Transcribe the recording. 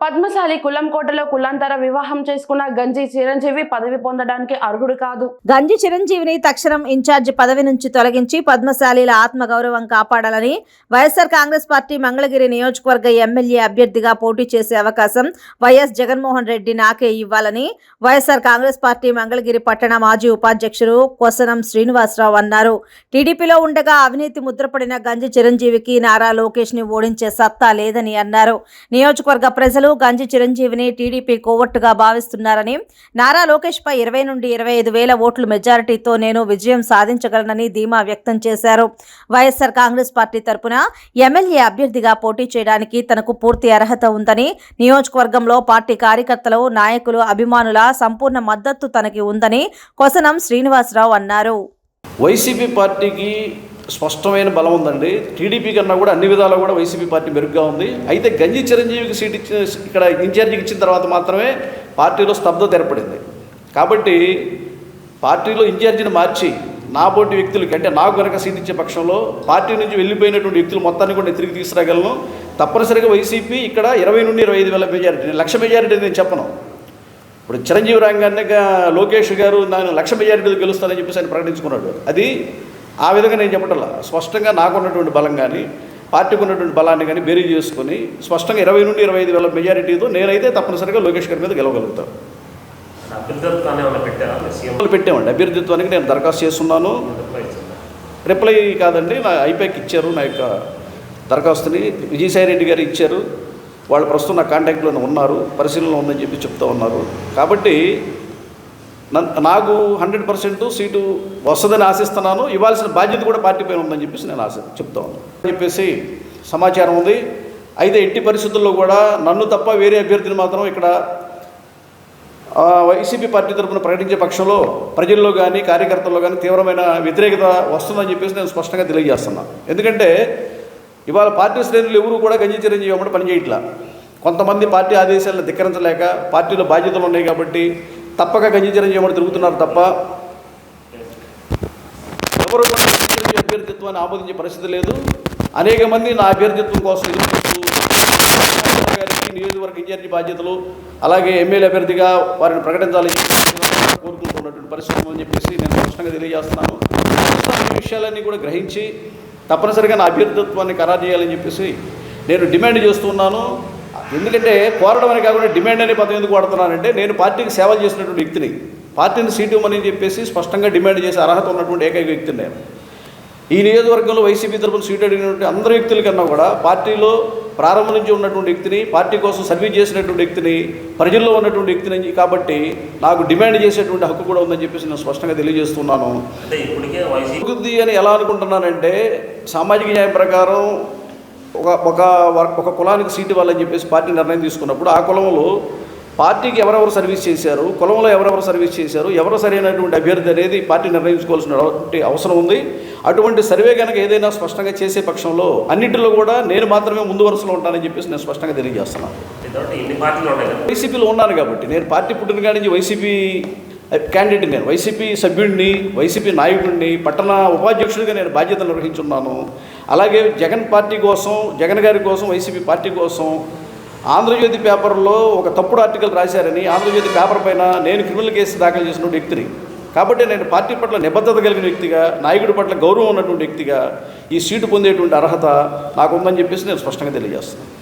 పద్మశాలి కులంకోటలో కులాంతర వివాహం చేసుకున్న గంజి చిరంజీవి పదవి పొందడానికి అర్హుడు కాదు. గంజి చిరంజీవిని తక్షణం ఇన్ఛార్జి పదవి నుంచి తొలగించి పద్మశాలీల ఆత్మగౌరవం కాపాడాలని వైఎస్ఆర్ కాంగ్రెస్ పార్టీ మంగళగిరి నియోజకవర్గ ఎమ్మెల్యే అభ్యర్థిగా పోటీ చేసే అవకాశం వైఎస్ జగన్మోహన్ రెడ్డి నాకే ఇవ్వాలని వైఎస్ఆర్ కాంగ్రెస్ పార్టీ మంగళగిరి పట్టణ మాజీ ఉపాధ్యక్షుడు కొసనం శ్రీనివాసరావు అన్నారు. టీడీపీలో ఉండగా అవినీతి ముద్రపడిన గంజి చిరంజీవికి నారా లోకేష్ని ఓడించే సత్తా లేదని అన్నారు. నియోజకవర్గ ప్రజలు గంజి చిరంజీవిని టీడీపీ కోవట్టుగా భావిస్తున్నారని నారా లోకేష్ పై ఇరవై నుండి ఇరవై ఐదు వేల ఓట్లు మెజారిటీతో నేను విజయం సాధించగలనని ధీమా వ్యక్తం చేశారు. వైఎస్ఆర్ కాంగ్రెస్ పార్టీ తరపున ఎమ్మెల్యే అభ్యర్థిగా పోటీ చేయడానికి తనకు పూర్తి అర్హత ఉందని నియోజకవర్గంలో పార్టీ కార్యకర్తలు నాయకులు అభిమానుల సంపూర్ణ మద్దతు తనకి ఉందని కొసనం శ్రీనివాసరావు అన్నారు. వైసీపీ పార్టీకి స్పష్టమైన బలం ఉందండి. టీడీపీ కన్నా కూడా అన్ని విధాలు కూడా వైసీపీ పార్టీ మెరుగ్గా ఉంది. అయితే గంజి చిరంజీవికి సీట్ ఇచ్చిన ఇక్కడ ఇన్ఛార్జికి ఇచ్చిన తర్వాత మాత్రమే పార్టీలో స్తబ్దత ఏర్పడింది. కాబట్టి పార్టీలో ఇన్ఛార్జిని మార్చి నా పోటీ వ్యక్తులకి అంటే నాకు కనుక సీట్ ఇచ్చే పక్షంలో పార్టీ నుంచి వెళ్ళిపోయినటువంటి వ్యక్తులు మొత్తాన్ని కూడా తిరిగి తీసుకురాగలను. తప్పనిసరిగా వైసీపీ ఇక్కడ ఇరవై నుండి ఇరవై ఐదు వేల మెజారిటీ లక్ష మెజారిటీ నేను చెప్పను. ఇప్పుడు చిరంజీవి రంగాన్ని లోకేష్ గారు నేను లక్ష మెజారిటీతో గెలుస్తానని చెప్పేసి ఆయన ప్రకటించుకున్నాడు. అది ఆ విధంగా నేను చెప్పటల్లా స్పష్టంగా నాకున్నటువంటి బలం కానీ పార్టీకి ఉన్నటువంటి బలాన్ని కానీ బేరీ చేసుకొని స్పష్టంగా ఇరవై నుండి ఇరవై ఐదు వేల మెజారిటీతో నేనైతే తప్పనిసరిగా లోకేష్ గారి మీద గెలవగలుగుతాను పెట్టామండి అభ్యర్థిత్వానికి నేను దరఖాస్తు చేస్తున్నాను. రిప్లై కాదండి నా ఐపాక్ ఇచ్చారు నా యొక్క దరఖాస్తుని. విజయసాయి రెడ్డి గారు ఇచ్చారు. వాళ్ళు ప్రస్తుతం నా కాంటాక్ట్లోనే ఉన్నారు పరిశీలనలో ఉందని చెప్పి చెప్తా ఉన్నారు. కాబట్టి నాకు హండ్రెడ్ పర్సెంట్ సీటు వస్తుందని ఆశిస్తున్నాను. ఇవ్వాల్సిన బాధ్యత కూడా పార్టీ పైన ఉందని చెప్పేసి నేను ఆశ చెప్తా ఉన్నాను చెప్పేసి సమాచారం ఉంది. అయితే ఎట్టి పరిస్థితుల్లో కూడా నన్ను తప్ప వేరే అభ్యర్థిని మాత్రం ఇక్కడ వైసీపీ పార్టీ తరఫున ప్రకటించే పక్షంలో ప్రజల్లో కానీ కార్యకర్తల్లో కానీ తీవ్రమైన వ్యతిరేకత వస్తుందని చెప్పేసి నేను స్పష్టంగా తెలియజేస్తున్నాను ఎందుకంటే ఇవాళ పార్టీ శ్రేణులు ఎవరు కూడా గంజి చిరంజీవి అమ్మటి పనిచేయట్లా. కొంతమంది పార్టీ ఆదేశాలను ధిక్కరించలేక పార్టీలో బాధ్యతలు ఉన్నాయి కాబట్టి తప్పక గంజి చిరంజీవి తిరుగుతున్నారు తప్ప ఎవరు కూడా చిరంజీవి అభ్యర్థిత్వాన్ని ఆమోదించే పరిస్థితి లేదు. అనేక మంది నా అభ్యర్థిత్వం కోసం ఎదురు గారికి నియోజకవర్గ ఇన్ఛార్జి బాధ్యతలు అలాగే ఎమ్మెల్యే అభ్యర్థిగా వారిని ప్రకటించాలని కోరుకుంటున్నటువంటి పరిస్థితి అని చెప్పేసి నేను స్పష్టంగా తెలియజేస్తున్నాను. ఈ విషయాలన్నీ కూడా గ్రహించి తప్పనిసరిగా నా అభ్యర్థిత్వాన్ని ఖరారు చేయాలని చెప్పేసి నేను డిమాండ్ చేస్తున్నాను ఎందుకంటే కోరడం అని కాకుండా డిమాండ్ అనే పదం ఎందుకు వాడుతున్నానంటే నేను పార్టీకి సేవలు చేసినటువంటి వ్యక్తిని పార్టీని సీటు ఇవ్వమని చెప్పేసి స్పష్టంగా డిమాండ్ చేసే అర్హత ఉన్నటువంటి ఏకైక వ్యక్తిని నేను. ఈ నియోజకవర్గంలో వైసీపీ తరపున సీట్ అడిగినటువంటి అందరి వ్యక్తుల కన్నా కూడా పార్టీలో ప్రారంభం నుంచి ఉన్నటువంటి వ్యక్తిని పార్టీ కోసం సర్వీస్ చేసినటువంటి వ్యక్తిని ప్రజల్లో ఉన్నటువంటి వ్యక్తిని కాబట్టి నాకు డిమాండ్ చేసేటువంటి హక్కు కూడా ఉందని చెప్పేసి నేను స్పష్టంగా తెలియజేస్తున్నాను. అంటే ఇప్పటికే వైసీపీ అభివృద్ధి అని ఎలా అనుకుంటున్నానంటే సామాజిక న్యాయం ప్రకారం ఒక ఒక ఒక కులానికి సీటు ఇవ్వాలని చెప్పేసి పార్టీ నిర్ణయం తీసుకున్నప్పుడు ఆ కులంలో పార్టీకి ఎవరెవరు సర్వీస్ చేశారు కులంలో ఎవరెవరు సర్వీస్ చేశారు ఎవరు సరైనటువంటి అభ్యర్థి అనేది పార్టీ నిర్ణయించుకోవాల్సినటువంటి అవసరం ఉంది. అటువంటి సర్వే కనుక ఏదైనా స్పష్టంగా చేసే పక్షంలో అన్నింటిలో కూడా నేను మాత్రమే ముందు వరుసలో ఉంటానని చెప్పేసి నేను స్పష్టంగా తెలియజేస్తున్నాను. వైసీపీలో ఉన్నాను కాబట్టి నేను పార్టీ పుట్టిన కాడి నుంచి వైసీపీ క్యాండిడేట్ నేను వైసీపీ సభ్యుడిని వైసీపీ నాయకుడిని పట్టణ ఉపాధ్యక్షుడిగా నేను బాధ్యత నిర్వహించున్నాను. అలాగే జగన్ పార్టీ కోసం జగన్ గారి కోసం వైసీపీ పార్టీ కోసం ఆంధ్రజ్యోతి పేపర్లో ఒక తప్పుడు ఆర్టికల్ రాశారని ఆంధ్రజ్యోతి పేపర్ పైన నేను క్రిమినల్ కేసు దాఖలు చేసిన వ్యక్తిని. కాబట్టి నేను పార్టీ పట్ల నిబద్ధత కలిగిన వ్యక్తిగా నాయకుడి పట్ల గౌరవం ఉన్నటువంటి వ్యక్తిగా ఈ సీటు పొందేటువంటి అర్హత నాకుందని చెప్పేసి నేను స్పష్టంగా తెలియజేస్తున్నాను.